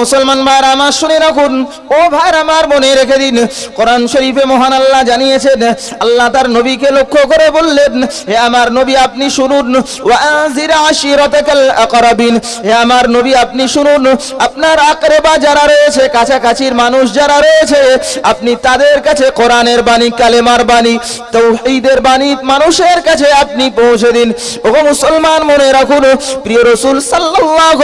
মুসলমান ভাইরা, আমার শুনে রাখুন। ও ভাইরা, আমার মনে রেখে দিন। কোরআন শরীফে মহান আল্লাহ জানিয়েছেন, আল্লাহ তার নবীকে লক্ষ্য করে বললেন, হে আমার নবী, আপনি শুনুন। আমার নবী, আপনি শুনুন। আপনার যারা রয়েছে, কাছাকাছির মানুষ যারা রয়েছে, আপনি তাদের কাছে কোরআনের বাণী, কালেমার বাণী, তৌহিদের বাণী মানুষের কাছে আপনি পৌঁছে দিন। ওগো মুসলমান, মনে রাখুন, প্রিয় রসুল সাল্লাল্লাহু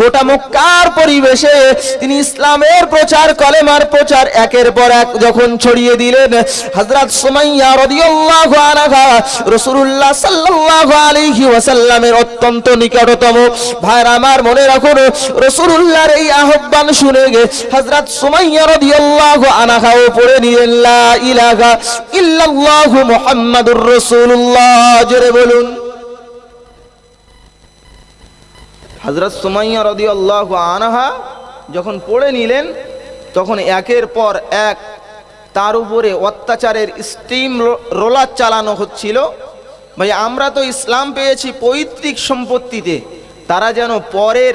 গোটা মক্কার পরিবেশে তিনি ইসলামের প্রচার, কলেমার প্রচার একের পর এক যখন ছড়িয়ে দিলেন, হযরত সুমাইয়া রাদিয়াল্লাহু আনহা রাসূলুল্লাহ সাল্লাল্লাহু আলাইহি ওয়াসাল্লামের অত্যন্ত নিকটতম ভাইরা আমার মনে রাখুন, রাসূলুল্লাহর এই আহ্বান শুনে গে হযরত সুমাইয়া রাদিয়াল্লাহু আনহাও পড়ে নিলেন, লা ইলাহা ইল্লাল্লাহু মুহাম্মাদুর রাসূলুল্লাহ। জোরে বলুন। হজরত সুমাইয়া রদি আল্লাহ আনহা যখন পড়ে নিলেন, তখন একের পর এক তার উপরে অত্যাচারের স্টিম রোলার চালানো হচ্ছিল। ভাই, আমরা তো ইসলাম পেয়েছি পৈতৃক সম্পত্তিতে। তারা যেন পরের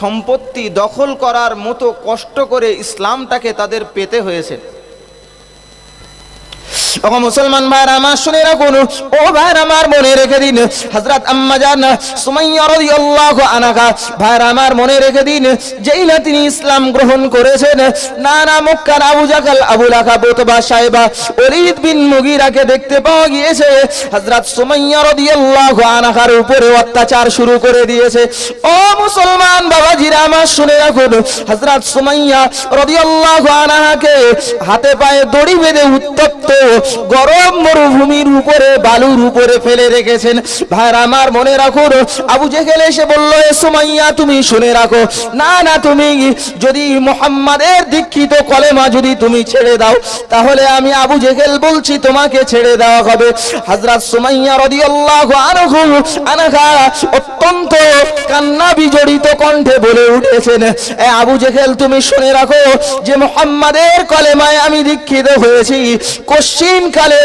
সম্পত্তি দখল করার মতো কষ্ট করে ইসলামটাকে তাদের পেতে হয়েছে। ও মুসলমান ভাইর, আমার শুনে রাখুন। ও ভাইর, আমার মনে রেখে দিন। হযরত আম্মা জান, সুমাইয়া রাদিয়াল্লাহু আনহা। ভাইর, আমার মনে রেখে দিন, যেই না তিনি ইসলাম গ্রহণ করেছেন না না মক্কার Abu Jahal, Abu Lahab Utba সাহেবা, ওলীদ বিন মুগিরাকে দেখতে পাওয়া গিয়েছে। হযরত সুমাইয়া রাদিয়াল্লাহু আনহার উপরে অত্যাচার শুরু করে দিয়েছে। ও মুসলমান বাবা বাবাজিরা, আমার শুনে রাখুন। হযরত সুমাইয়া রাদিয়াল্লাহু আনহাকে হাতে পায়ে দড়ি বেঁধে উত্তপ্ত গরম মরুভূমির উপরে, বালুর উপরে ফেলে রেখেছেন। ভাইর আমার মনে রাখুন, আবু জেহেল এসে বলল সুমাইয়া, তুমি শুনে রাখো। না না, তুমি যদি মোহাম্মদের দীক্ষিত কলেমা যদি তুমি ছেড়ে দাও, তাহলে আমি আবু জেহেল বলছি, তোমাকে ছেড়ে দেওয়া হবে। হযরত সুমাইয়া রাদিয়াল্লাহু আনহু আনহা অত্যন্ত কান্না বিজড়িত কণ্ঠে বলে উঠেছেন, এ আবু জেহেল, তুমি শুনে রাখো যে মোহাম্মদের কলেমায় আমি দীক্ষিত হয়েছি। কোশ্চিন কালে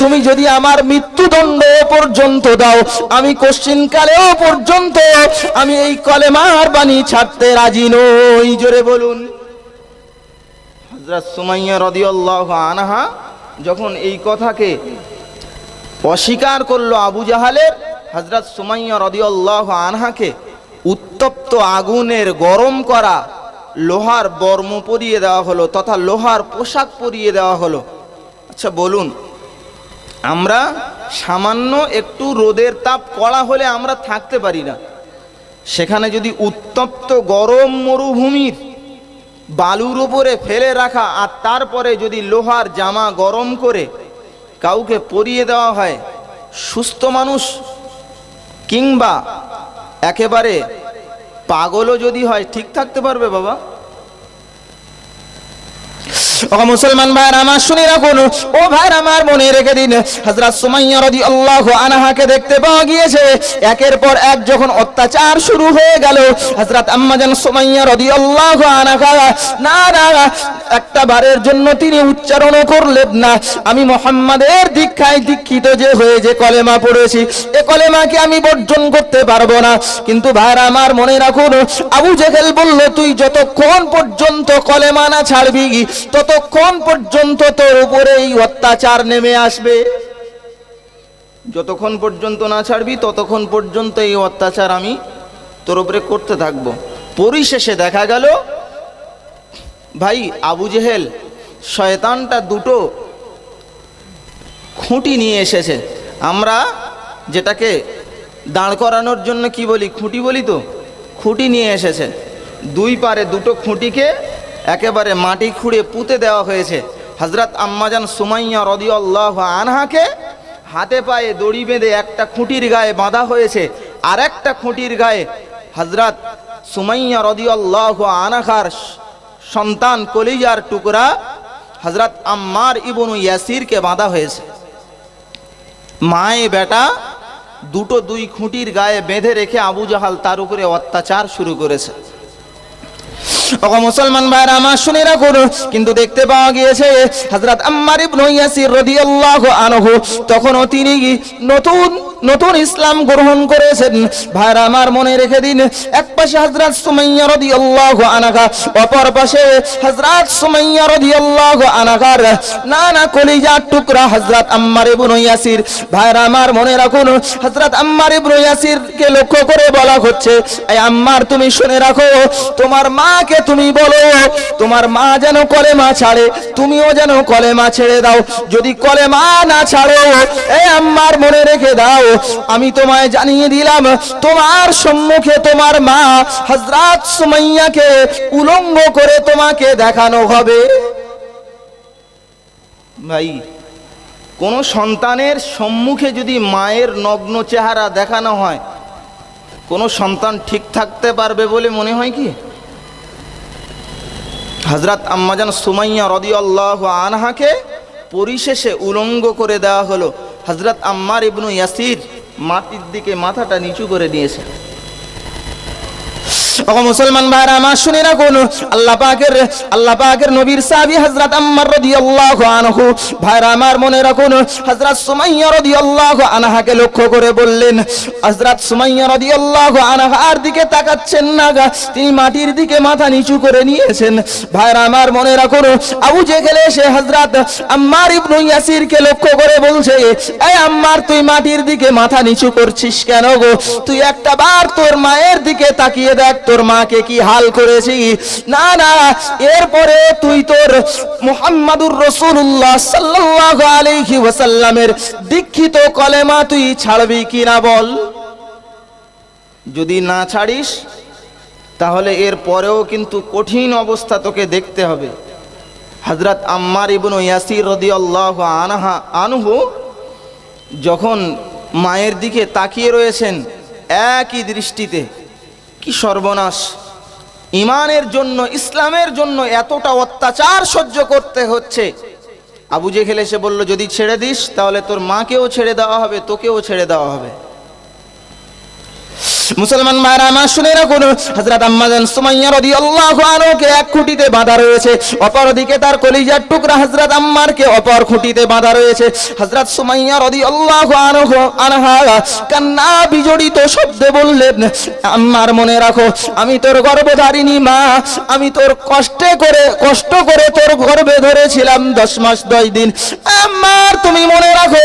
তুমি যদি আমার মৃত্যুদণ্ড পর্যন্ত দাও, আমি কোশ্চিন কালেও পর্যন্ত আমি এই কলেমার বাণী ছাড়তে রাজি নই। জোরে বলুন। যখন এই কথাকে অস্বীকার করল আবু জাহালের হজরত সুমাইয়া রদিয়াল্লাহ আনহাকে উত্তপ্ত আগুনের গরম করা লোহার বর্ম পরিয়ে দেওয়া হলো তথা লোহার পোশাক পরিয়ে দেওয়া হলো। আচ্ছা বলুন। আমরা সামান্য একটু রোদের তাপ কড়া হলে আমরা থাকতে পারি না। সেখানে যদি উত্তপ্ত গরম মরুভূমির বালুর উপরে ফেলে রাখা আর তারপরে যদি লোহার জামা গরম করে কাউকে পরিয়ে দেওয়া হয়, সুস্থ মানুষ কিংবা একেবারে পাগলও যদি হয়, ঠিক থাকতে পারবে বাবা? মুসলমান ভাইর আমার শুনে রাখুন। ও ভাইর আমার মনে রেখে দিন, হযরত সুমাইয়া রাদিয়াল্লাহু আনহাকে দেখতে পাওয়া গিয়েছে। একের পর এক যখন অত্যাচার শুরু হয়ে গেল, হযরত আম্মাজান সুমাইয়া রাদিয়াল্লাহু আনহা, না না, একটা বারের জন্য তিনি উচ্চারণ করলেন না। আমি মোহাম্মদের দীক্ষায় দীক্ষিত যে হয়ে যে কলেমা পড়েছি, এ কলেমাকে আমি বর্জন করতে পারব না। কিন্তু ভাইর আমার মনে রাখুন, আবু জেহেল বলল, তুই যতক্ষণ পর্যন্ত কলেমা না ছাড়বি ততক্ষণ পর্যন্ত তোর উপরে এই অত্যাচার নেমে আসবে, যতক্ষণ পর্যন্ত না ছাড়বি, ততক্ষণ পর্যন্ত এই অত্যাচার আমি তোর উপরে করতে থাকব। পরিশেষে দেখা গেল, ভাই আবু জেহেল শয়তানটা দুটো খুঁটি নিয়ে এসেছে। আমরা যেটাকে দাঁড় করানোর জন্য কি বলি, খুঁটি বলি তো? খুঁটি নিয়ে এসেছে। দুই পারে দুটো খুঁটিকে একেবারে মাটি খুঁড়ে পুঁতে দেওয়া হয়েছে। হজরত আম্মাজান সুমাইয়া রদিয়াল্লাহ আনহাকে হাতে পায়ে দড়ি বেঁধে একটা খুঁটির গায়ে বাঁধা হয়েছে। আর একটা খুঁটির গায়ে হজরত সুমাইয়া রদিয়াল্লাহ আনাখার সন্তান কলিজার টুকরা হজরত আম্মার ইবনু ইয়াসিরকে বাঁধা হয়েছে। মায়ে বেটা দুটো দুই খুঁটির গায়ে বেঁধে রেখে আবু জাহাল তার উপরে অত্যাচার শুরু করেছে। মুসলমান ভাইরা, আমার শুনে রাখুন। কিন্তু দেখতে পাওয়া গিয়েছে, হযরত আম্মার ইবনে ইয়াসির রাদিয়াল্লাহু আনহু, তখনও তিনি নতুন নতুন ইসলাম গ্রহণ করেছেন। ভাইরা আমার মনে রেখে দিন, এক পাশে হযরত সুমাইয়া রাদিয়াল্লাহু আনহা, অপর পাশে হযরত সুমাইয়া রাদিয়াল্লাহু আনহার নানা কলিজার টুকরা হযরত আম্মার ইবনে ইয়াসির। ভাইরা আমার মনে রাখুন, হযরত আম্মার ইবনে ইয়াসির কে লক্ষ্য করে বলা হচ্ছে, এই আম্মার তুমি শুনে রাখো, তোমার মাকে তুমি বলো, তোমার মা যেন কলেমা ছাড়ে, তুমিও যেন কলেমা ছেড়ে দাও। যদি কলেমা না ছাড়ো, এই আম্মার মনে রেখে দাও আমি তোমায় জানিয়ে দিলাম, তোমার সম্মুখে তোমার মা হযরত সুমাইয়াকে উলঙ্গ করে তোমাকে দেখানো হবে। ভাই, কোন সন্তানের সম্মুখে যদি মায়ের নগ্ন চেহারা দেখানো হয়, কোনো সন্তান ঠিক থাকতে পারবে বলে মনে হয় কি? হজরত আম্মাজান সুমাইয়া রদি আল্লাহ আনহাকে পরিশেষে উলঙ্গ করে দেওয়া হলো। হজরত আম্মার ইবনু ইয়াসির মাটির দিকে মাথাটা নিচু করে দিয়েছে ও মুসলমান ভাইরা, আমার শুনে রাখুন, আল্লাহ পাকের আল্লাহ পাকের নবীর সাহাবী হযরত আম্মার রাদিয়াল্লাহু আনহু। ভাইরা, আমার মনে রাখুন, হযরত সুমাইয়া রাদিয়াল্লাহু আনহাকে লক্ষ্য করে বললেন, হযরত সুমাইয়া রাদিয়াল্লাহু আনহার দিকে তাকাচ্ছেন না তিনি মাটির দিকে মাথা নিচু করে নিয়েছেন। ভাইরা, আমার মনে রাখুন, আবু জেহেল এসে হযরত আম্মার ইবনু ইয়াসিরকে লক্ষ্য করে বলছে, এই আম্মার, তুই মাটির দিকে মাথা নিচু করছিস কেন গো? তুই একটা বার তোর মায়ের দিকে তাকিয়ে দেখ তোর মাকে কি হাল করেছি? না না, এরপরে তুই তোর মুহাম্মাদুর রসুল্লাহ সাল্লাল্লাহু আলাইহি ওয়াসাল্লামের দীক্ষিত কলেমা তুই ছাড়বি কিনা বল? যদি না ছাড়িস, তাহলে এর পরেও কিন্তু কঠিন অবস্থা তোকে দেখতে হবে। হজরত আম্মার ইবনু ইয়াসির রদিয়াল্লাহু আনহা, আনহু যখন মায়ের দিকে তাকিয়ে রয়েছেন একই দৃষ্টিতে কি সর্বনাশ? ইমানের জন্য, ইসলামের জন্য এতটা অত্যাচার সহ্য করতে হচ্ছে। আবু জেহেল এসে বলল, যদি ছেড়ে দিস, তাহলে তোর মাকেও ছেড়ে দেওয়া হবে, তোকেও ছেড়ে দেওয়া হবে। মুসলমান ভাইরা, আমার শুনে রাখুন, হযরত আম্মাজান সুমাইয়া রাদিয়াল্লাহু আনহুকে এক খুঁটিতে বাঁধা রয়েছে। অপর দিকে তার কলিজার টুকরা হযরত আম্মারকে অপর খুঁটিতে বাঁধা রয়েছে। হযরত সুমাইয়া রাদিয়াল্লাহু আনহু, আনহা কান্না বিজড়িত শব্দে বললেন, আম্মার মনে রাখো, আমি তোর গর্ভধারিণী মা, আমি তোর কষ্টে করে, কষ্ট করে তোর গর্ভে ধরেছিলাম দশ মাস দশ দিন। আম্মার, তুমি মনে রাখো,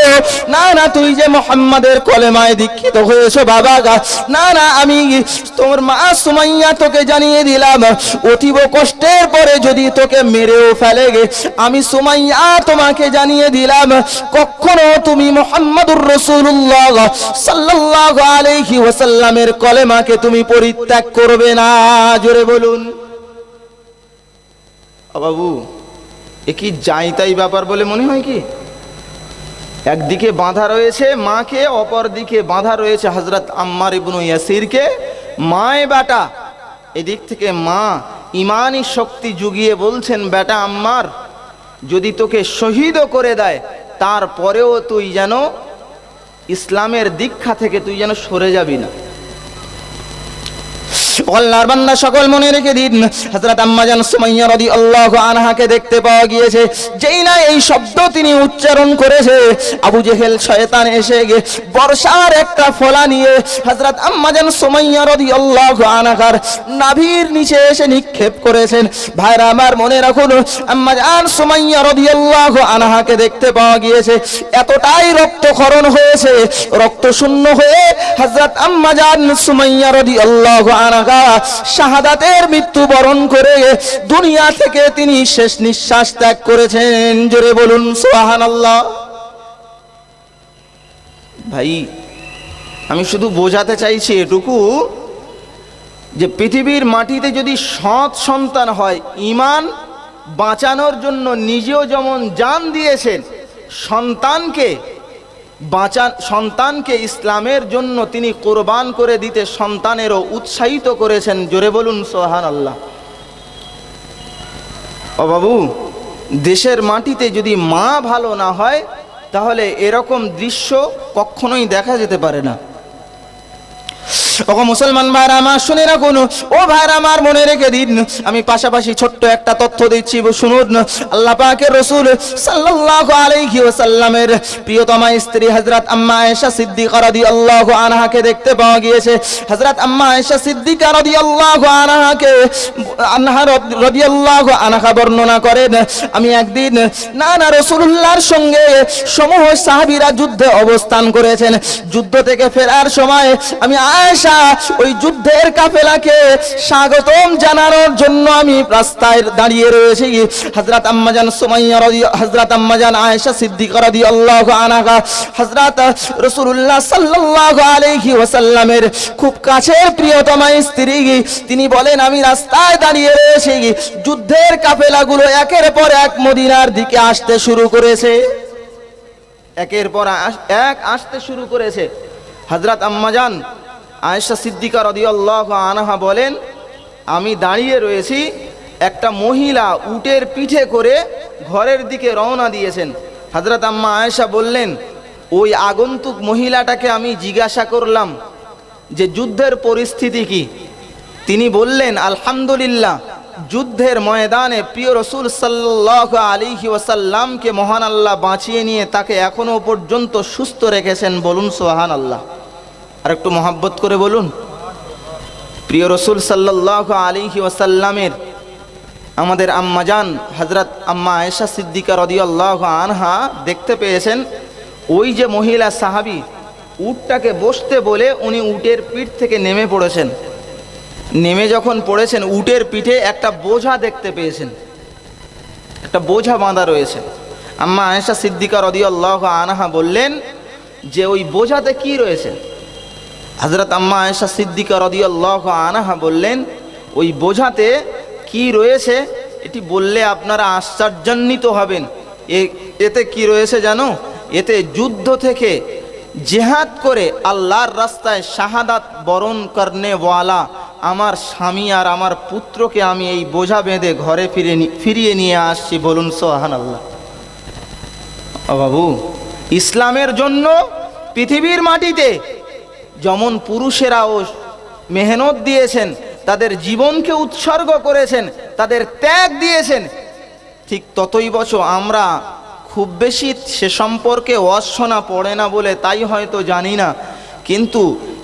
না না, তুই যে মোহাম্মদের কলেমায় দীক্ষিত হয়েছো বাবা গা, না না আমি তোমার মা সুমাইয়া তোকে জানিয়ে দিলাম, অতীব কষ্টের পরে যদি তোকে মেরেও ফেলে গে, আমি সুমাইয়া তোমাকে জানিয়ে দিলাম, কখনো তুমি মোহাম্মদুর রসুল্লাহ সাল্লাল্লাহু আলাইহি ওয়াসাল্লামের কলেমাকে তুমি পরিত্যাগ করবে না। জোরে বলুন। বাবু, এ কি যাই তাই ব্যাপার বলে মনে হয় কি? একদিকে বাঁধা রয়েছে মাকে অপর দিকে বাঁধা রয়েছে হজরত আম্মার ইবনু ইয়াসিরকে। মায় বেটা এদিক থেকে মা ইমানই শক্তি জুগিয়ে বলছেন বেটা আম্মার, যদি তোকে শহীদও করে দেয়, তারপরেও তুই যেন ইসলামের দীক্ষা থেকে তুই যেন সরে যাবি না। আল্লাহর বান্দা সকল মনে রেখে দিন। হযরত আম্মাজান সুমাইয়া রাদিয়াল্লাহু আনহাকে দেখতে পাওয়া গিয়েছে, যেই না এই শব্দ তিনি উচ্চারণ করেছে। আবু জেহেল শয়তান এসে গে বর্ষার একটা ফলা নিয়ে হযরত আম্মাজান সুমাইয়া রাদিয়াল্লাহু আনহার নাভির নিচে এসে নিক্ষেপ করেছেন। ভাইরা আমার মনে রাখুন আম্মাজান সুমাইয়া রাদিয়াল্লাহু আনহাকে দেখতে পাওয়া গিয়েছে, এতটাই রক্তক্ষরণ হয়েছে, রক্ত শূন্য হয়ে হযরত আম্মাজান সুমাইয়া রাদিয়াল্লাহু আনহা শাহাদাতের মৃত্যু বরণ করে দুনিয়া থেকে তিনি শেষ নিঃশ্বাস ত্যাগ করেছেন। জোরে বলুন, সুবহানাল্লাহ। ভাই, আমি শুধু বোঝাতে চাইছি এটুকু যে পৃথিবীর মাটিতে যদি সৎ সন্তান হয় ইমান বাঁচানোর জন্য নিজেও যেমন জান দিয়েছেন, সন্তানকে বাঁচান সন্তানকে ইসলামের জন্য তিনি কোরবান করে দিতে সন্তানেরও উৎসাহিত করেছেন। জোরে বলুন সোহান আল্লাহ ও বাবু, দেশের মাটিতে যদি মা ভালো না হয়, তাহলে এরকম দৃশ্য কখনোই দেখা যেতে পারে না। ওগো মুসলমান ভাইরা, আমার শুনে রাখুন। ও ভাইরা, আমার মনে রেখে দিন। আমি পাশাপাশি ছোট্ট একটা তথ্য দিচ্ছি, শুনুন। আল্লাহ পাকের রসুল সাল্লাল্লাহু আলাইহি ওয়াসাল্লামের প্রিয়তমা স্ত্রী হযরত আম্মা আয়েশা সিদ্দিকা রাদিয়াল্লাহু আনহাকে দেখতে পাওয়া গিয়েছে। হযরত আম্মা আয়েশা সিদ্দিকা রাদিয়াল্লাহু আনহাকে, আনহা রাদিয়াল্লাহু আনহা বর্ণনা করেন, আমি একদিন না না রাসূলুল্লাহর সঙ্গে সমূহ সাহাবীরা যুদ্ধে অবস্থান করেছেন। যুদ্ধ থেকে ফেরার সময় আমি আয়েশা ওই যুদ্ধের কাফেলাকে স্বাগতম জানানোর জন্য আমি রাস্তায় দাঁড়িয়ে রয়েছি। হযরত আম্মাজান সুমাইয়া রাদি, হযরত আম্মাজান আয়েশা সিদ্দিকা রাদিয়াল্লাহু আনহা, হযরত রাসূলুল্লাহ সাল্লাল্লাহু আলাইহি ওয়াসাল্লামের খুব কাছের প্রিয়তমা স্ত্রী, তিনি বলেন, আমি রাস্তায় দাঁড়িয়ে রয়েছি। যুদ্ধের কাফেলাগুলো একের পর এক মদিনার দিকে আসতে শুরু করেছে। একের পর এক আসতে শুরু করেছে। হজরত আম্মাজান আয়েশা সিদ্দিকা রদিয়াল্লাহ আনহা বলেন, আমি দাঁড়িয়ে রয়েছি, একটা মহিলা উটের পিঠে করে ঘরের দিকে রওনা দিয়েছেন। হজরত আম্মা আয়েশা বললেন, ওই আগন্তুক মহিলাটাকে আমি জিজ্ঞাসা করলাম যে, যুদ্ধের পরিস্থিতি কি? তিনি বললেন, আলহামদুলিল্লাহ, যুদ্ধের ময়দানে প্রিয় রসুল সাল্লাহ আলিহি ওয়াসাল্লামকে মহান আল্লাহ বাঁচিয়ে নিয়ে তাকে এখনও পর্যন্ত সুস্থ রেখেছেন। বলুন সোহান আল্লাহ আর একটু মহাব্বত করে বলুন। প্রিয় রসুল সাল্লাহ আলিহি ওয়াসাল্লামের আমাদের আম্মাজান হজরত আম্মা আয়েশা সিদ্দিকা রদিয়াল্লাহ আনহা দেখতে পেয়েছেন, ওই যে মহিলা সাহাবি উটটাকে বসতে বলে উনি উটের পিঠ থেকে নেমে পড়েছেন। নেমে যখন পড়েছেন, উটের পিঠে একটা বোঝা দেখতে পেয়েছেন। একটা বোঝা বাঁধা রয়েছে। আম্মা আয়েশা সিদ্দিকা রদিয়াল্লাহ আনহা বললেন, যে ওই বোঝাতে কি রয়েছে? হজরত আম্মা আয়েশা সিদ্দিকা রদিয়াল্লাহ আনহা বললেন, ওই বোঝাতে কি রয়েছে? এটি বললে আপনারা আশ্চর্যান্বিত হবেন। এতে কি রয়েছে জানো? এতে যুদ্ধ থেকে জেহাদ করে আল্লাহর রাস্তায় শাহাদাত বরণ করনে ওয়ালা আমার স্বামী আর আমার পুত্রকে আমি এই বোঝা বেঁধে ঘরে ফিরে ফিরিয়ে নিয়ে আসছি। বলুন সোহান আল্লাহ বাবু, ইসলামের জন্য পৃথিবীর মাটিতে যেমন পুরুষেরাও মেহনত দিয়েছেন, তাদের জীবনকে উৎসর্গ করেছেন, তাদের ত্যাগ দিয়েছেন, ঠিক ততই বছর আমরা খুব বেশি সে সম্পর্কে অশোনা পড়ে না বলে তাই হয়তো জানি না। কিন্তু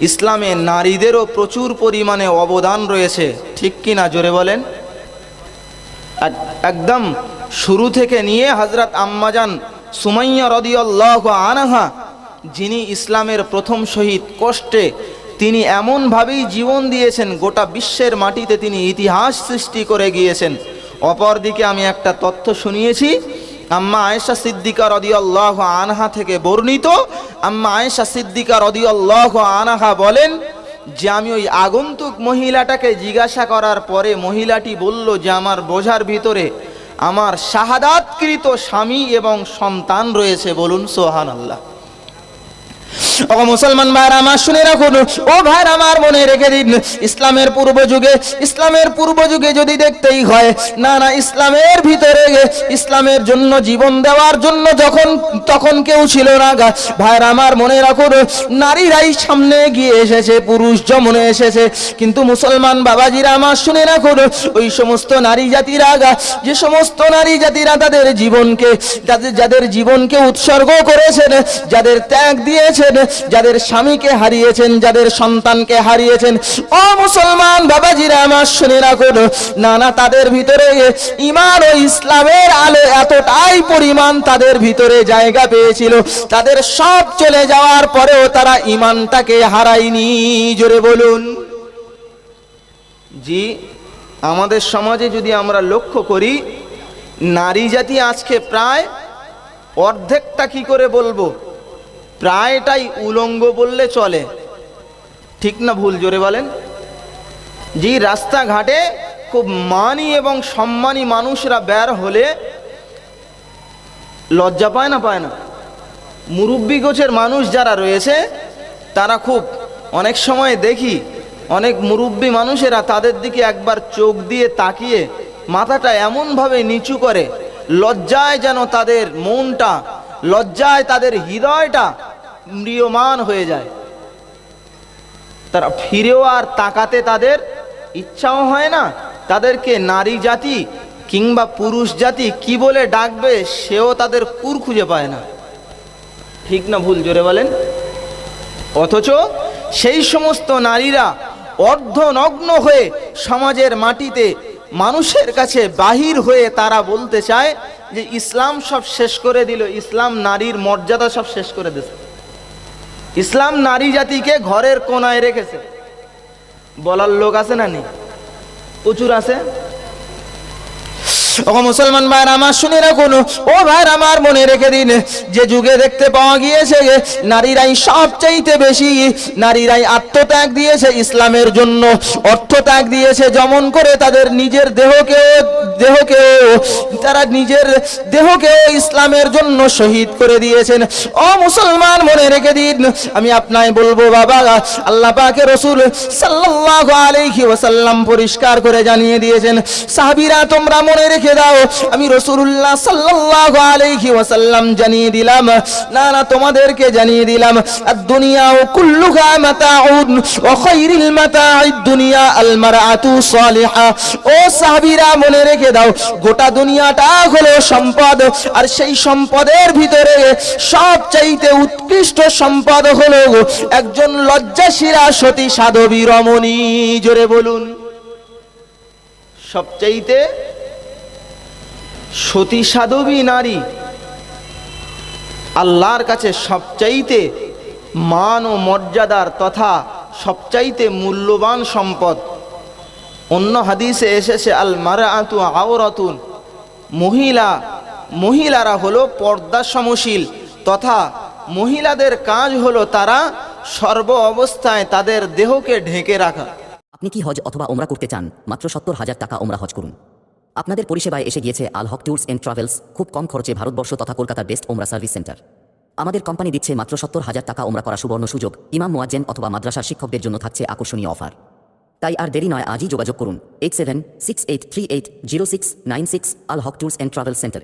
ইসলামে নারীদেরও প্রচুর পরিমাণে অবদান রয়েছে, ঠিক কি না জোরে বলেন? একদম শুরু থেকে নিয়ে হজরত আম্মাজান সুমাইয়া রদিয়াল্লাহ আনহা যিনি ইসলামের প্রথম শহীদ, কষ্টে তিনি এমনভাবেই জীবন দিয়েছেন, গোটা বিশ্বের মাটিতে তিনি ইতিহাস সৃষ্টি করে গিয়েছেন। অপরদিকে আমি একটা তথ্য শুনিয়েছি, আম্মা আয়েশা সিদ্দিকা রদিয়াল্লাহ আনহা থেকে বর্ণিত, আম্মা আয়েশা সিদ্দিকা রদিয়াল্লাহ আনহা বলেন, যে আমি ওই আগন্তুক মহিলাটাকে জিজ্ঞাসা করার পরে মহিলাটি বলল যে আমার বোঝার ভিতরে আমার শাহাদাতকৃত স্বামী এবং সন্তান রয়েছে। বলুন সোহান আল্লাহ মুসলমান ভাইরা, আমার শুনে রাখুন। ও ভাইরা, আমার মনে রেখে দিন, ইসলামের পূর্ব যুগে ইসলামের পূর্ব যুগে যদি দেখতেই হয়, না না, ইসলামের ভিতরে ইসলামের জন্য জীবন দেওয়ার জন্য যখন, তখন কেউ ছিল না গা। ভাইরা, আমার মনে রাখুন, নারীরাই সামনে গিয়ে এসেছে, পুরুষ যমনে এসেছে। কিন্তু মুসলমান বাবাজিরা, আমার শুনে রাখুন, ওই সমস্ত নারী জাতিরা যে সমস্ত নারী জাতিরা তাদের জীবনকে, যাদের যাদের জীবনকে উৎসর্গ করেছেন, যাদের ত্যাগ দিয়েছেন যাদের স্বামীকে হারিয়েছেন, যাদের সন্তানকে হারিয়েছেন। ও মুসলমান বাবাজিরা, আমার শুনে রাখুন না না তাদের ভিতরে ইমান ও ইসলামের আলো এতটাই পরিমাণ তাদের ভিতরে জায়গা পেয়েছিল। তাদের সব চলে যাওয়ার পরেও তারা ইমানটাকে হারায়নি। জোরে বলুন। জি, আমাদের সমাজে যদি আমরা লক্ষ্য করি, নারী জাতি আজকে প্রায় অর্ধেকটা কি করে বলব? প্রায়টাই উলঙ্গ বললে চলে। ঠিক না ভুল, জোরে বলেন? জি, রাস্তাঘাটে খুব মানি এবং সম্মানী মানুষরা বের হলে লজ্জা পায় না পায় না? মুরব্বী গোছের মানুষ যারা রয়েছে, তারা খুব, অনেক সময় দেখি অনেক মুরব্বী মানুষেরা তাদের দিকে একবার চোখ দিয়ে তাকিয়ে মাথাটা এমনভাবে নিচু করে, লজ্জায় যেন তাদের মনটা, লজ্জায় তাদের হৃদয়টা ম্রিয়মান হয়ে যায়। তারা ফিরেও আর তাকাতে তাদের ইচ্ছাও হয় না। তাদেরকে নারী জাতি কিংবা পুরুষ জাতি কি বলে ডাকবে সেও তাদের কুর খুঁজে পায় না। ঠিক না ভুল জোরে বলেন? অথচ সেই সমস্ত নারীরা অর্ধনগ্ন হয়ে সমাজের মাটিতে মানুষের কাছে বাহির হয়ে তারা বলতে চায় যে ইসলাম সব শেষ করে দিল, ইসলাম নারীর মর্যাদা সব শেষ করে দিয়েছে। ইসলাম নারী জাতিকে ঘরের কোনায় রেখেছে। বলার লোক আছে না নেই প্রচুর আছে। ও মুসলমান ভাই আমার শুনে রাখুন। ও ভাই আমার মনে রেখে দিন, যে যুগে দেখতে পাওয়া গিয়েছে নারীরাই সবচাইতে বেশি, নারীরাই আত্মত্যাগ দিয়েছে ইসলামের জন্য। অর্থত্যাগ দিয়েছে, যেমন করে তাদের নিজের দেহকে দেহকেও তারা নিজের দেহকেও ইসলামের জন্য শহীদ করে দিয়েছেন। ও মুসলমান, মনে রেখে দিন, আমি আপনায় বলব, বাবা, আল্লাহ পাকে রসুল সাল্লাল্লাহু আলাইহি ওয়াসাল্লাম পরিষ্কার করে জানিয়ে দিয়েছেন, সাহাবীরা, তোমরা মনে রেখে দাও, আমি রসুল্লাহ সাল্লাল্লাহু আলাইহি ওয়াসাল্লাম জানিয়ে দিলাম, না না, তোমাদেরকে জানিয়ে দিলাম আর দুনিয়া ও কুল্লুহা মাতাউন ও খাইরিল মাতাউদ দুনিয়া ও সাহাবীরা মনে রেখে দাও, গোটা দুনিয়াটা হলো সম্পদ, আর সেই সম্পদের ভিতরে সবচাইতে উৎকৃষ্ট সম্পদ হলো একজন সতী সাধবী রমণী। জোরে বলুন। সবচাইতে সতী সাধবী নারী আল্লাহর কাছে সবচাইতে মান ও মর্যাদার তথা সবচাইতে মূল্যবান সম্পদ। অন্য হাদিসে এসেছে আল মারাআতু আওরাতুন। মহিলা, মহিলারা হলো পর্দা সমশীল তথা মহিলাদের কাজ হলো তারা সর্ব অবস্থায় তাদের দেহকে ঢেকে রাখা। আপনি কি হজ অথবা ওমরা করতে চান? মাত্র সত্তর হাজার টাকা ওমরা হজ করুন। আপনাদের পরিষেবায় এসে গিয়েছে Al Haq tours and travels, খুব কম খরচে ভারতবর্ষ তথা কলকাতার বেস্ট ওমরা সার্ভিস সেন্টার। আমাদের কোম্পানি দিচ্ছে মাত্র সত্তর হাজার টাকা ওমরা করা সুবর্ণ সুযোগ। ইমাম মোয়াজ্জেন অথবা মাদ্রাসার শিক্ষকদের জন্য থাকছে আকর্ষণীয় অফার। তাই আর দেরি নয়, আজই যোগাযোগ করুন। Eight seven six eight three eight zero six nine six Al Haque tours and travel centre